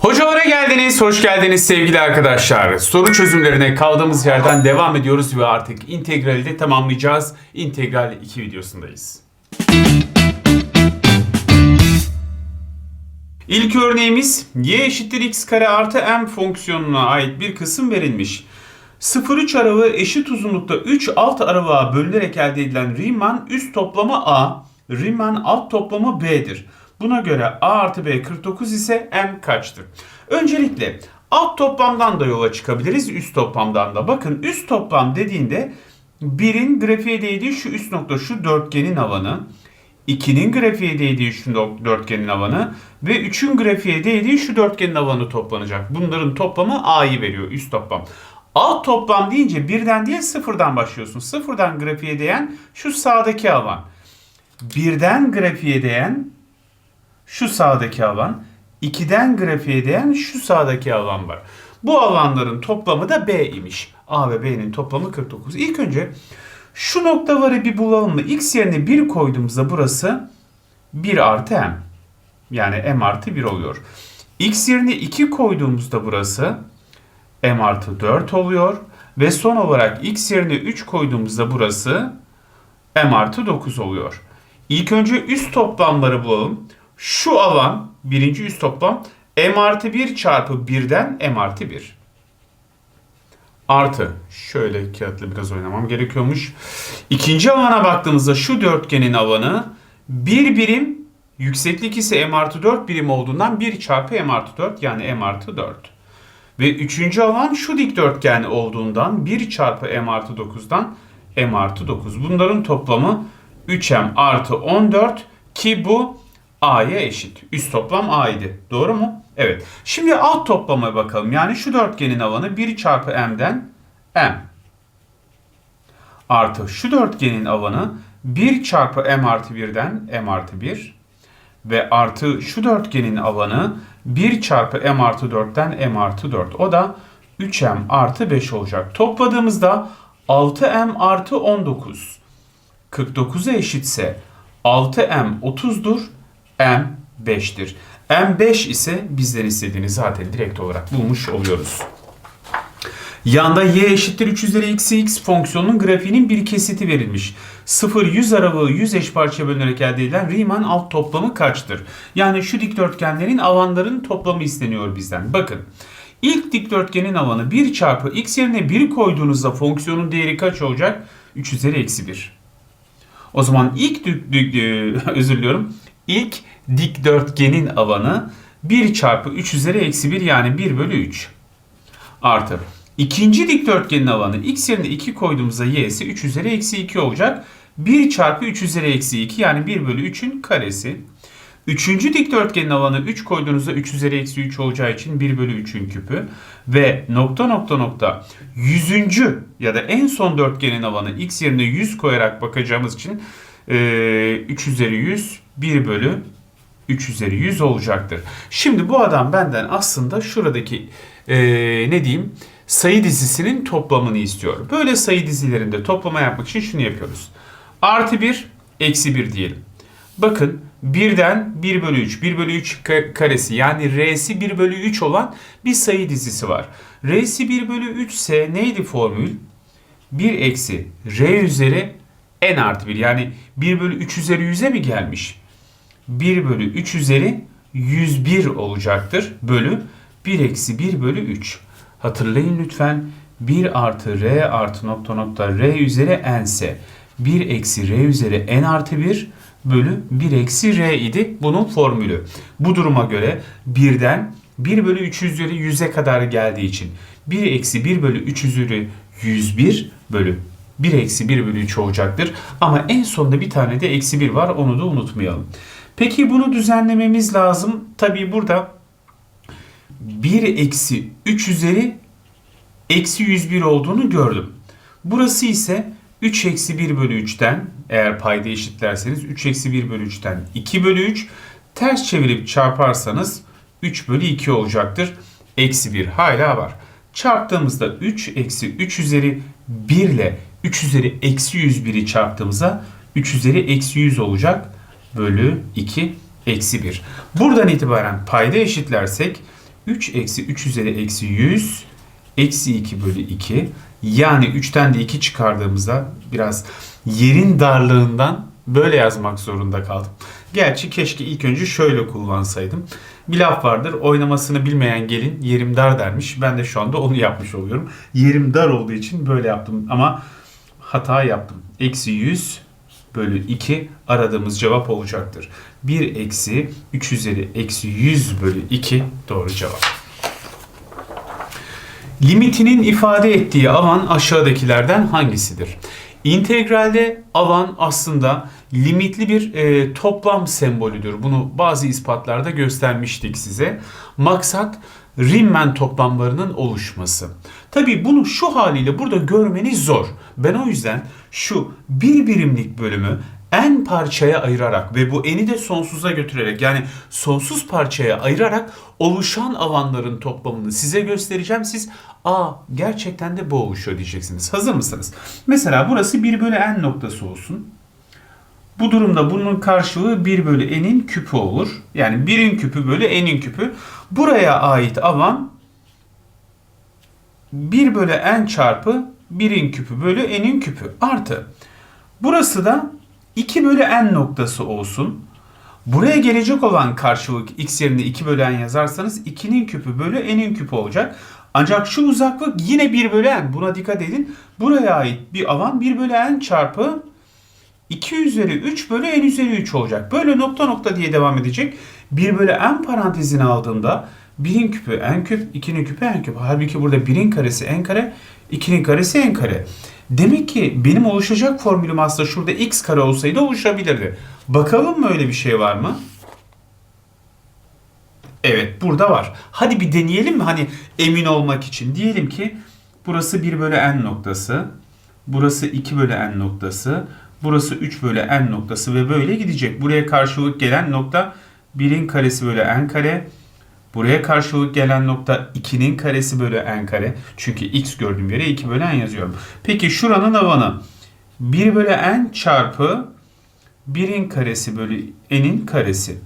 Hocalara geldiniz, hoş geldiniz sevgili arkadaşlar. Soru çözümlerine kaldığımız yerden devam ediyoruz ve artık integrali de tamamlayacağız. İntegral 2 videosundayız. İlk örneğimiz y eşittir x kare artı m fonksiyonuna ait bir kısım verilmiş. 0-3 aralığı eşit uzunlukta 3 alt aralığa bölünerek elde edilen Riemann üst toplamı a, Riemann alt toplamı b'dir. Buna göre a artı b 49 ise m kaçtır? Öncelikle alt toplamdan da yola çıkabiliriz, üst toplamdan da. Bakın üst toplam dediğinde 1'in grafiğe değdiği şu üst nokta şu dörtgenin alanı, 2'nin grafiğe değdiği şu dörtgenin alanı ve 3'ün grafiğe değdiği şu dörtgenin alanı toplanacak. Bunların toplamı a'yı veriyor üst toplam. Alt toplam deyince birden değil sıfırdan başlıyorsun. Sıfırdan grafiğe değen şu sağdaki alan. Birden grafiğe değen şu sağdaki alan. 2'den grafiğe değen şu sağdaki alan var. Bu alanların toplamı da B imiş. A ve B'nin toplamı 49. İlk önce şu noktaları bir bulalım mı? X yerine 1 koyduğumuzda burası 1 artı M. Yani M artı 1 oluyor. X yerine 2 koyduğumuzda burası M artı 4 oluyor. Ve son olarak X yerine 3 koyduğumuzda burası M artı 9 oluyor. İlk önce üst toplamları bulalım. Şu alan birinci üst toplam M artı 1 çarpı 1'den M artı 1. Artı şöyle kağıtla biraz oynamam gerekiyormuş. İkinci alana baktığımızda şu dörtgenin alanı bir birim yükseklik ise M artı 4 birim olduğundan 1 çarpı M artı 4 yani M artı 4. Ve üçüncü alan şu dikdörtgen olduğundan 1 çarpı M artı 9'dan M artı 9. Bunların toplamı 3M artı 14 ki bu A'ya eşit. Üst toplam A idi. Doğru mu? Evet. Şimdi alt toplama bakalım. Yani şu dörtgenin alanı 1 çarpı M'den M. Artı şu dörtgenin alanı 1 çarpı M artı 1'den M artı 1. Ve artı şu dörtgenin alanı 1 çarpı M artı 4'ten M artı 4. O da 3M artı 5 olacak. Topladığımızda 6M artı 19. 49'a eşitse 6M 30'dur. M 5'tir. M 5 ise bizden istediğini zaten direkt olarak bulmuş oluyoruz. Yanda y eşittir 3 üzeri eksi x fonksiyonunun grafiğinin bir kesiti verilmiş. 0-100 aralığı 100 eş parçaya bölünerek elde edilen Riemann alt toplamı kaçtır? Yani şu dikdörtgenlerin alanların toplamı isteniyor bizden. Bakın. İlk dikdörtgenin alanı 1 çarpı x yerine 1 koyduğunuzda fonksiyonun değeri kaç olacak? 3 üzeri eksi 1. O zaman ilk özür diliyorum. İlk dikdörtgenin alanı 1 çarpı 3 üzeri eksi 1 yani 1 bölü 3. Artı. İkinci dikdörtgenin alanı x yerine 2 koyduğumuzda y'si 3 üzeri eksi 2 olacak. 1 çarpı 3 üzeri eksi 2 yani 1 bölü 3'ün karesi. Üçüncü dikdörtgenin alanı 3 koyduğunuzda 3 üzeri eksi 3 olacağı için 1 bölü 3'ün küpü. Ve nokta nokta nokta yüzüncü ya da en son dörtgenin alanı x yerine 100 koyarak bakacağımız için e, 3 üzeri 100 1 bölü 3 üzeri 100 olacaktır. Şimdi bu adam benden aslında şuradaki e, ne diyeyim sayı dizisinin toplamını istiyor. Böyle sayı dizilerinde toplama yapmak için şunu yapıyoruz. Artı 1, eksi 1 diyelim. Bakın birden 1 bölü 3, 1 bölü 3 ka- karesi yani r'si 1 bölü 3 olan bir sayı dizisi var. r'si 1 bölü 3 ise neydi formül? 1 eksi r üzeri n artı 1 yani 1 bölü 3 üzeri 100'e mi gelmiş? 1 bölü 3 üzeri 101 olacaktır. Bölü 1 eksi 1 bölü 3. Hatırlayın lütfen 1 artı r artı nokta nokta r üzeri n ise 1 eksi r üzeri n artı 1 bölü 1 eksi r idi bunun formülü. Bu duruma göre birden 1 bölü 3 üzeri 100'e kadar geldiği için 1 eksi 1 bölü 3 üzeri 101 bölü 1 eksi 1 bölü 3 olacaktır. Ama en sonunda bir tane de eksi 1 var onu da unutmayalım. Peki bunu düzenlememiz lazım. Tabii burada 1 eksi 3 üzeri eksi 101 olduğunu gördüm. Burası ise 3 eksi 1 bölü 3'ten eğer payda eşitlerseniz 3 eksi 1 bölü 3'ten 2 bölü 3 ters çevirip çarparsanız 3 bölü 2 olacaktır. Eksi 1 hala var. Çarptığımızda 3 eksi 3 üzeri 1 ile 3 üzeri eksi 101'i çarptığımızda 3 üzeri eksi 100 olacak. Bölü 2 eksi 1. Buradan itibaren payda eşitlersek 3 eksi 3 üzeri eksi 100 eksi 2 bölü 2. Yani 3'ten de 2 çıkardığımızda biraz yerin darlığından böyle yazmak zorunda kaldım. Gerçi keşke ilk önce şöyle kullansaydım. Bir laf vardır oynamasını bilmeyen gelin yerim dar dermiş. Ben de şu anda onu yapmış oluyorum. Yerim dar olduğu için böyle yaptım ama hata yaptım. Eksi 100 bölü 2 aradığımız cevap olacaktır. 1 eksi 3 üzeri eksi 100 bölü 2 doğru cevap. Limitinin ifade ettiği alan aşağıdakilerden hangisidir? İntegralde alan aslında limitli bir e, toplam sembolüdür. Bunu bazı ispatlarda göstermiştik size. Maksat Riemann toplamlarının oluşması. Tabi bunu şu haliyle burada görmeniz zor. Ben o yüzden şu bir birimlik bölümü en parçaya ayırarak ve bu eni de sonsuza götürerek yani sonsuz parçaya ayırarak oluşan alanların toplamını size göstereceğim. Siz aa gerçekten de bu oluşuyor diyeceksiniz. Hazır mısınız? Mesela burası 1 bölü n noktası olsun. Bu durumda bunun karşılığı 1 bölü n'in küpü olur. Yani 1'in küpü bölü n'in küpü. Buraya ait alan 1 bölü n çarpı 1'in küpü bölü n'in küpü artı. Burası da 2 bölü n noktası olsun. Buraya gelecek olan karşılık x yerine 2 bölü n yazarsanız 2'nin küpü bölü n'in küpü olacak. Ancak şu uzaklık yine 1 bölü n. Buna dikkat edin. Buraya ait bir alan 1 bölü n çarpı 2 üzeri 3 bölü n üzeri 3 olacak. Böyle nokta nokta diye devam edecek. 1 bölü n parantezini aldığımda 1'in küpü n küp, 2'nin küpü n küp. Halbuki burada 1'in karesi n kare, 2'nin karesi n kare. Demek ki benim oluşacak formülüm aslında şurada x kare olsaydı oluşabilirdi. Bakalım mı öyle bir şey var mı? Evet burada var. Hadi bir deneyelim mi? Hani emin olmak için. Diyelim ki burası 1 bölü n noktası. Burası 2 bölü n noktası. Burası 3 bölü n noktası ve böyle gidecek. Buraya karşılık gelen nokta 1'in karesi bölü n kare. Buraya karşılık gelen nokta 2'nin karesi bölü n kare. Çünkü x gördüğüm yere 2 bölü n yazıyorum. Peki şuranın alanı 1 bölü n çarpı 1'in karesi bölü n'in karesi.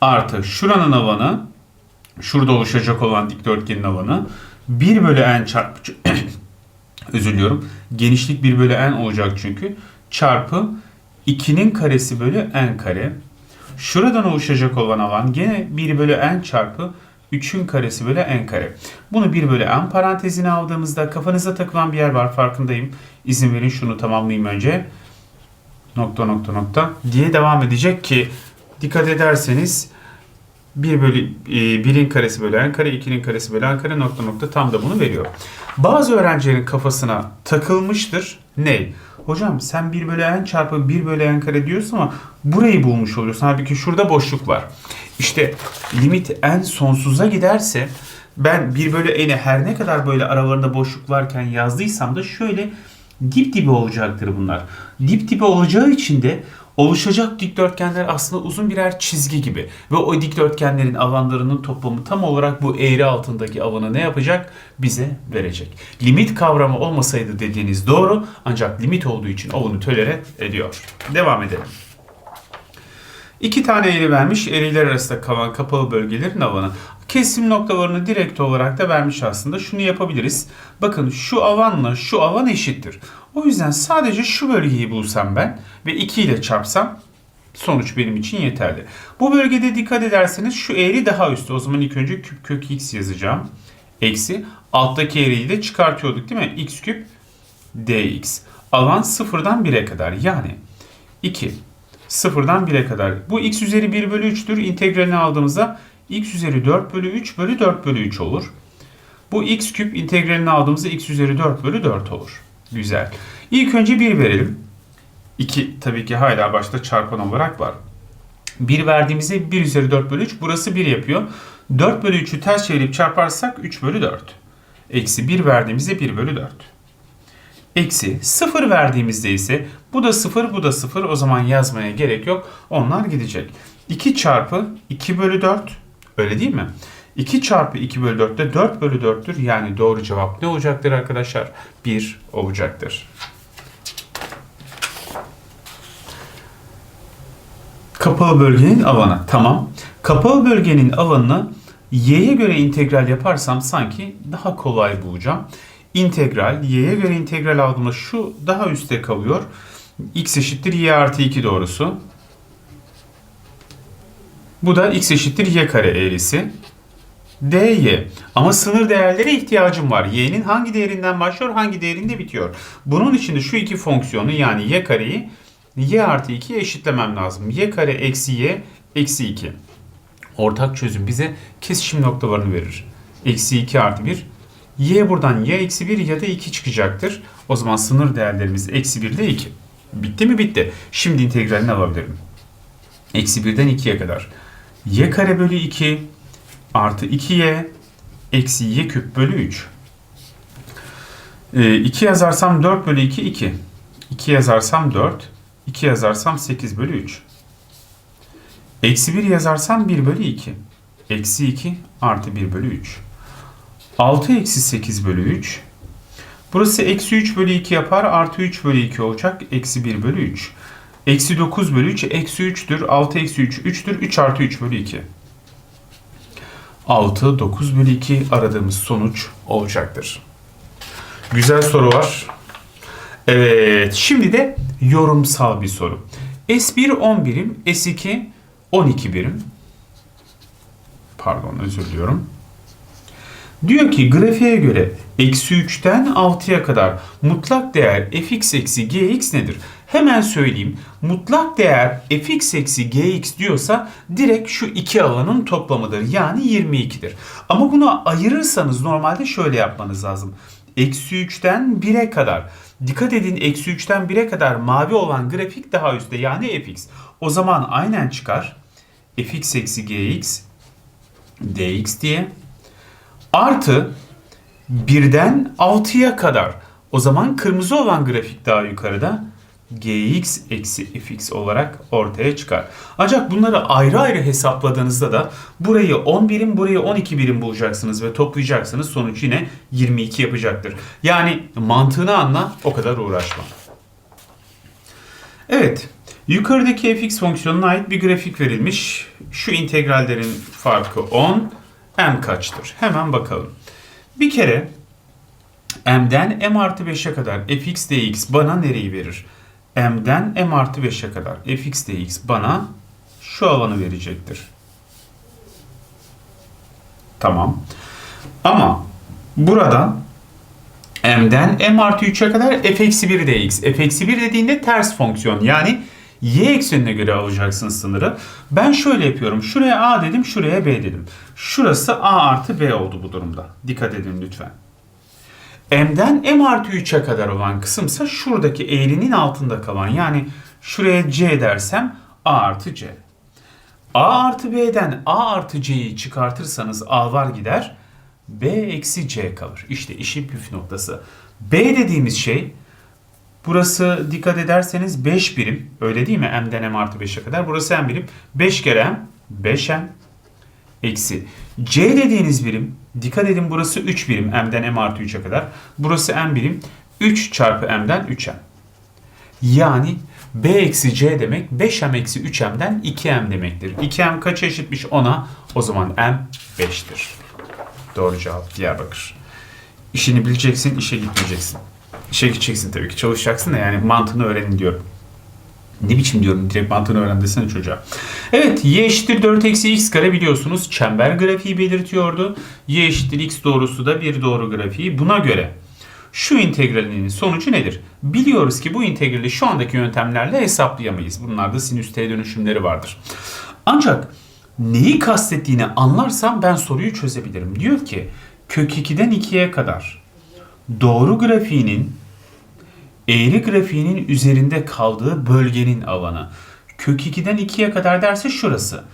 Artı şuranın alanı şurada oluşacak olan dikdörtgenin alanı 1 bölü n çarpı özür diliyorum. Genişlik 1 bölü n olacak çünkü. Çarpı 2'nin karesi bölü n kare. Şuradan oluşacak olan alan gene 1 bölü n çarpı 3'ün karesi bölü n kare. Bunu 1 bölü n parantezine aldığımızda kafanıza takılan bir yer var farkındayım. İzin verin şunu tamamlayayım önce. Nokta nokta nokta diye devam edecek ki dikkat ederseniz 1 bölü 1'in karesi bölü n kare, 2'nin karesi bölü n kare nokta nokta tam da bunu veriyor. Bazı öğrencilerin kafasına takılmıştır. Ne? Hocam sen 1 bölü n çarpı 1 bölü n kare diyorsun ama burayı bulmuş oluyorsun. Halbuki şurada boşluk var. İşte limit n sonsuza giderse ben 1 bölü n'i her ne kadar böyle aralarında boşluk varken yazdıysam da şöyle dip dibe olacaktır bunlar. Dip dibe olacağı için de oluşacak dikdörtgenler aslında uzun birer çizgi gibi. Ve o dikdörtgenlerin alanlarının toplamı tam olarak bu eğri altındaki alanı ne yapacak? Bize verecek. Limit kavramı olmasaydı dediğiniz doğru ancak limit olduğu için o bunu tolere ediyor. Devam edelim. İki tane eğri vermiş. Eğriler arasında kalan kapalı bölgelerin alanı. Kesim noktalarını direkt olarak da vermiş aslında. Şunu yapabiliriz. Bakın şu alanla şu alan eşittir. O yüzden sadece şu bölgeyi bulsam ben ve 2 ile çarpsam sonuç benim için yeterli. Bu bölgede dikkat ederseniz şu eğri daha üstte. O zaman ilk önce küp kök x yazacağım. Eksi alttaki eğriyi de çıkartıyorduk değil mi? x küp dx. Alan sıfırdan 1'e kadar yani 2 sıfırdan 1'e kadar. Bu x üzeri 1 bölü 3'tür. İntegralini aldığımızda x üzeri 4 bölü 3 bölü 4 bölü 3 olur. Bu x küp integralini aldığımızda x üzeri 4 bölü 4 olur. Güzel. İlk önce 1 verelim. 2 tabii ki hala başta çarpan olarak var. 1 verdiğimizde 1 üzeri 4 bölü 3 burası 1 yapıyor. 4 bölü 3'ü ters çevirip çarparsak 3 bölü 4. Eksi 1 verdiğimizde 1 bölü 4. Eksi 0 verdiğimizde ise bu da 0 bu da 0 o zaman yazmaya gerek yok. Onlar gidecek. 2 çarpı 2 bölü 4 öyle değil mi? 2 çarpı 2 bölü 4 de 4 bölü 4'tür. Yani doğru cevap ne olacaktır arkadaşlar? 1 olacaktır. Kapalı bölgenin alanı. Tamam. Kapalı bölgenin alanını y'ye göre integral yaparsam sanki daha kolay bulacağım. İntegral, y'ye göre integral aldığımda şu daha üstte kalıyor. x eşittir y artı 2 doğrusu. Bu da x eşittir y kare eğrisi. dy. Ama sınır değerlere ihtiyacım var. y'nin hangi değerinden başlıyor, hangi değerinde bitiyor. Bunun için de şu iki fonksiyonu yani y kareyi y artı 2'ye eşitlemem lazım. y kare eksi y eksi 2. Ortak çözüm bize kesişim noktalarını verir. Eksi 2 artı 1. y buradan ya eksi 1 ya da 2 çıkacaktır. O zaman sınır değerlerimiz eksi 1 ile 2. Bitti mi? Bitti. Şimdi integralini alabilirim. Eksi 1'den 2'ye kadar. y kare bölü 2 artı 2y eksi y küp bölü 3. Ee, 2 yazarsam 4 bölü 2 2. 2 yazarsam 4. 2 yazarsam 8 bölü 3. Eksi 1 yazarsam 1 bölü 2. Eksi 2 artı 1 bölü 3. 6 eksi 8 bölü 3. Burası eksi 3 bölü 2 yapar. Artı 3 bölü 2 olacak. Eksi 1 bölü 3. Eksi 9 bölü 3 eksi 3'tür. 6 eksi 3 3'tür. 3 artı 3 bölü 2. 6, 9 bölü 2 aradığımız sonuç olacaktır. Güzel soru var. Evet, şimdi de yorumsal bir soru. S1 10 birim, S2 12 birim. Pardon, özür diliyorum. Diyor ki grafiğe göre eksi 3'ten 6'ya kadar mutlak değer fx eksi gx nedir? Hemen söyleyeyim. Mutlak değer fx eksi gx diyorsa direkt şu iki alanın toplamıdır. Yani 22'dir. Ama bunu ayırırsanız normalde şöyle yapmanız lazım. Eksi 3'ten 1'e kadar. Dikkat edin eksi 3'ten 1'e kadar mavi olan grafik daha üstte yani fx. O zaman aynen çıkar. fx eksi gx dx diye. Artı 1'den 6'ya kadar. O zaman kırmızı olan grafik daha yukarıda gx eksi fx olarak ortaya çıkar. Ancak bunları ayrı ayrı hesapladığınızda da burayı 10 birim burayı 12 birim bulacaksınız ve toplayacaksınız. Sonuç yine 22 yapacaktır. Yani mantığını anla o kadar uğraşma. Evet. Yukarıdaki fx fonksiyonuna ait bir grafik verilmiş. Şu integrallerin farkı 10. m kaçtır? Hemen bakalım. Bir kere m'den m artı 5'e kadar fx dx bana nereyi verir? m'den m artı 5'e kadar fx dx bana şu alanı verecektir. Tamam. Ama buradan m'den m artı 3'e kadar f eksi 1 dx. f eksi 1 dediğinde ters fonksiyon yani y eksenine göre alacaksın sınırı. Ben şöyle yapıyorum. Şuraya a dedim, şuraya b dedim. Şurası a artı b oldu bu durumda. Dikkat edin lütfen. m'den m artı 3'e kadar olan kısımsa şuradaki eğrinin altında kalan. Yani şuraya c dersem a artı c. a artı b'den a artı c'yi çıkartırsanız a'lar gider. b eksi c kalır. İşte işin püf noktası. b dediğimiz şey Burası dikkat ederseniz 5 birim. Öyle değil mi? M'den M artı 5'e kadar. Burası M birim. 5 kere M. 5M. Eksi. C dediğiniz birim. Dikkat edin burası 3 birim. M'den M artı 3'e kadar. Burası M birim. 3 çarpı M'den 3M. Yani B eksi C demek 5M eksi 3M'den 2M demektir. 2M kaç eşitmiş 10'a? O zaman M 5'tir. Doğru cevap Diyarbakır. İşini bileceksin, işe gitmeyeceksin. İşe gideceksin tabii ki. Çalışacaksın da yani mantığını öğrenin diyorum. Ne biçim diyorum direkt mantığını öğren desene çocuğa. Evet y eşittir 4 eksi x kare biliyorsunuz çember grafiği belirtiyordu. y eşittir x doğrusu da bir doğru grafiği. Buna göre şu integralinin sonucu nedir? Biliyoruz ki bu integrali şu andaki yöntemlerle hesaplayamayız. Bunlarda sinüs t dönüşümleri vardır. Ancak neyi kastettiğini anlarsam ben soruyu çözebilirim. Diyor ki kök 2'den 2'ye kadar doğru grafiğinin eğri grafiğinin üzerinde kaldığı bölgenin alanı. Kök 2'den 2'ye kadar derse şurası.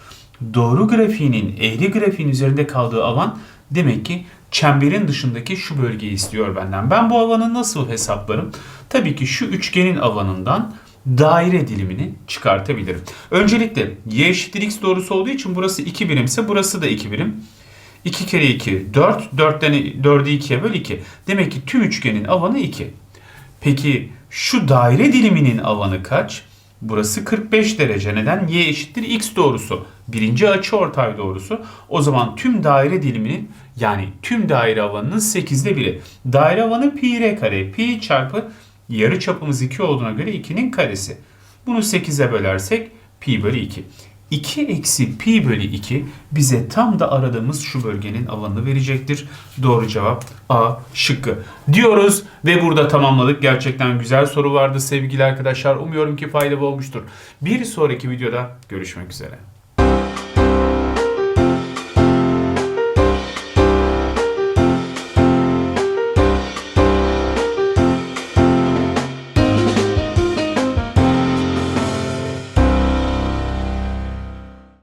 Doğru grafiğinin eğri grafiğin üzerinde kaldığı alan demek ki çemberin dışındaki şu bölgeyi istiyor benden. Ben bu alanı nasıl hesaplarım? Tabii ki şu üçgenin alanından daire dilimini çıkartabilirim. Öncelikle y eşittir x doğrusu olduğu için burası 2 birimse burası da 2 birim. 2 kere 2 4. 4'ten 4'ü 2'ye böl 2. Demek ki tüm üçgenin alanı 2. Peki şu daire diliminin alanı kaç? Burası 45 derece. Neden? Y eşittir x doğrusu. Birinci açı ortay doğrusu. O zaman tüm daire diliminin yani tüm daire alanının 8'de biri. Daire alanı pi r kare. Pi çarpı yarı çapımız 2 olduğuna göre 2'nin karesi. Bunu 8'e bölersek pi bölü 2. 2 eksi pi bölü 2 bize tam da aradığımız şu bölgenin alanını verecektir. Doğru cevap A şıkkı diyoruz ve burada tamamladık. Gerçekten güzel soru vardı sevgili arkadaşlar. Umuyorum ki faydalı olmuştur. Bir sonraki videoda görüşmek üzere.